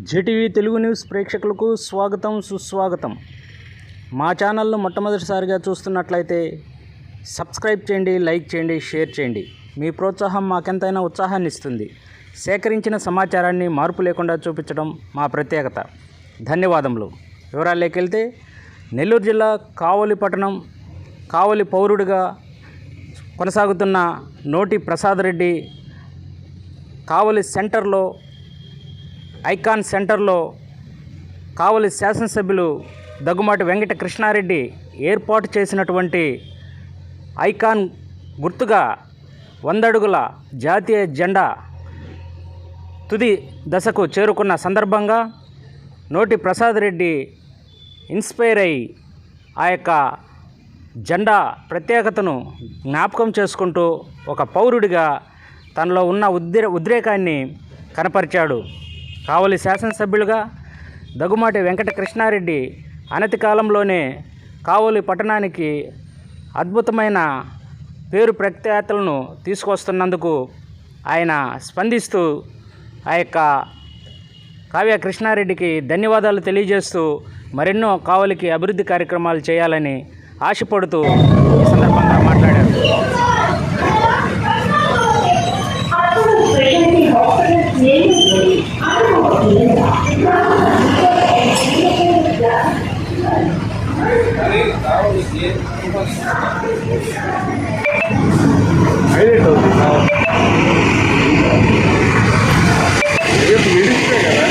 JTV Telugu news ప్రేక్షకులకు స్వాగతం సుస్వాగతం. మా ఛానల్ను మొట్టమొదటిసారిగా చూస్తున్నట్లయితే సబ్స్క్రైబ్ చేయండి లైక్ చేయండి షేర్ చేయండి. మీ ప్రోత్సాహం మాకెంతైనా ఉత్సాహాన్ని ఇస్తుంది. సేకరించిన సమాచారాన్ని మార్పు లేకుండా చూపించడం మా ప్రత్యేకత. ధన్యవాదములు. వివరాల్లోకి వెళ్తే నెల్లూరు జిల్లా కావలి పట్టణం కావలి పౌరుడిగా కొనసాగుతున్న నోటి ప్రసాద్ రెడ్డి కావలి సెంటర్లో ఐకాన్ సెంటర్లో కావలి శాసనసభ్యులు దగ్గుమాటి వెంకట కృష్ణారెడ్డి ఏర్పాటు చేసినటువంటి ఐకాన్ గుర్తుగా వందడుగుల జాతీయ జెండా తుది దశకు చేరుకున్న సందర్భంగా నోటి ప్రసాద్ రెడ్డి ఇన్స్పైర్ అయి ఆ యొక్క జెండా ప్రత్యేకతను జ్ఞాపకం చేసుకుంటూ ఒక పౌరుడిగా తనలో ఉన్న ఉద్రే ఉద్రేకాన్ని కనపరిచాడు. కావలి శాసనసభ్యులుగా దగ్గుమాటి వెంకట కృష్ణారెడ్డి అనతి కాలంలోనే కావలి పట్టణానికి అద్భుతమైన పేరు ప్రఖ్యాతలను తీసుకొస్తున్నందుకు ఆయన స్పందిస్తూ ఆ యొక్క కావ్య కృష్ణారెడ్డికి ధన్యవాదాలు తెలియజేస్తూ మరెన్నో కావలికి అభివృద్ధి కార్యక్రమాలు చేయాలని ఆశపడుతూ ఈ సందర్భంగా మాట్లాడారు. హైలైట్ అవుతుంది రేపు మిడిస్తే కదా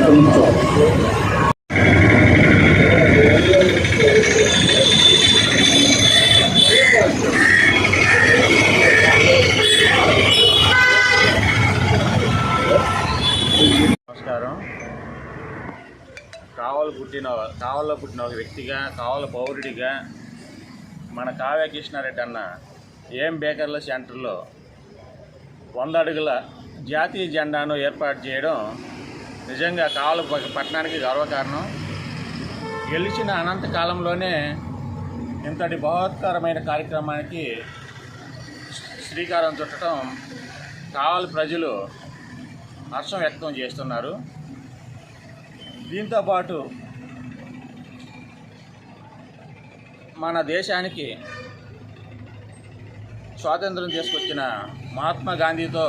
నమస్కారం కావలు పుట్టిన కావల్లో పుట్టిన ఒక వ్యక్తిగా కావల పౌరుడిగా మన కావ్య కృష్ణారెడ్డి అన్న ఏం బేకర్ల సెంటర్లో వంద అడుగుల జాతీయ జెండాను ఏర్పాటు చేయడం నిజంగా కావల పట్టణానికి గర్వకారణం. గెలిచిన అనంత కాలంలోనే ఇంతటి బహోత్కరమైన కార్యక్రమానికి శ్రీకారం చుట్టడం కావలి ప్రజలు హర్షం వ్యక్తం చేస్తున్నారు. దీంతోపాటు మన దేశానికి స్వాతంత్రం తీసుకొచ్చిన మహాత్మా గాంధీతో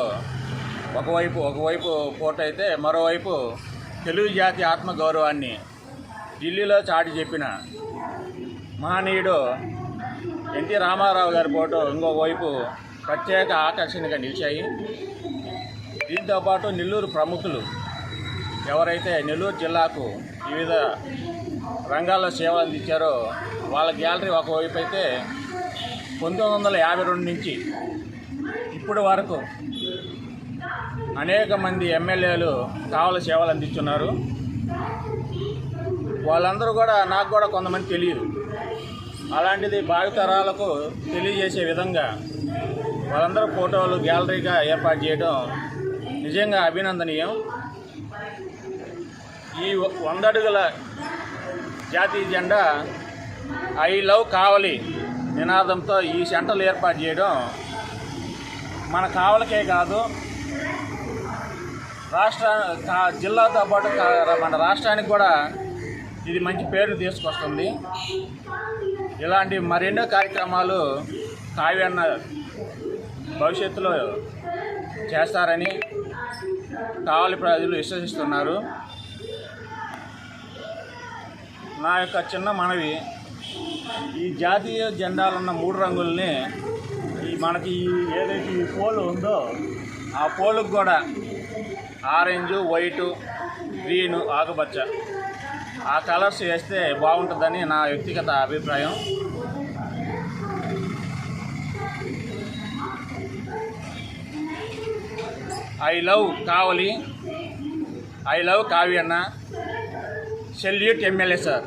ఒకవైపు ఒకవైపు పోటైతే మరోవైపు తెలుగు జాతి ఆత్మగౌరవాన్ని ఢిల్లీలో చాటి చెప్పిన మహనీయుడు ఎన్టీ రామారావు గారి ఫోటో ఇంకొక వైపు ప్రత్యేక ఆకర్షణగా నిలిచాయి. దీంతో పాటు నెల్లూరు ప్రముఖులు ఎవరైతే నెల్లూరు జిల్లాకు వివిధ రంగాల్లో సేవలు అందించారో వాళ్ళ గ్యాలరీ ఒకవైపు అయితే పంతొమ్మిది వందల యాభై రెండు నుంచి ఇప్పటి వరకు అనేక మంది ఎమ్మెల్యేలు కావల సేవలు అందిస్తున్నారు వాళ్ళందరూ కూడా నాకు కూడా కొంతమంది తెలియదు. అలాంటిది భావితరాలకు తెలియజేసే విధంగా వాళ్ళందరూ ఫోటోలు గ్యాలరీగా ఏర్పాటు చేయడం నిజంగా అభినందనీయం. ఈ వంద అడుగుల జాతీయ జెండా ఐ లవ్ కావలి నినాదంతో ఈ సెంటర్లు ఏర్పాటు చేయడం మన కావలికే కాదు రాష్ట్ర జిల్లాతో పాటు మన రాష్ట్రానికి కూడా ఇది మంచి పేరు తీసుకొస్తుంది. ఇలాంటి మరెన్నో కార్యక్రమాలు కావ్యన్న భవిష్యత్తులో చేస్తారని కావలి ప్రజలు విశ్వసిస్తున్నారు. నా యొక్క చిన్న మనవి ఈ జాతీయ జెండాలున్న మూడు రంగుల్ని ఈ మనకి ఏదైతే ఈ పోల్ ఉందో ఆ పోలుకు కూడా ఆరెంజ్ వైటు గ్రీను ఆకుపచ్చ. ఆ కలర్స్ వేస్తే బాగుంటుందని నా వ్యక్తిగత అభిప్రాయం. I love Kavali. I love కావ్యన్న. Salute MLA sir.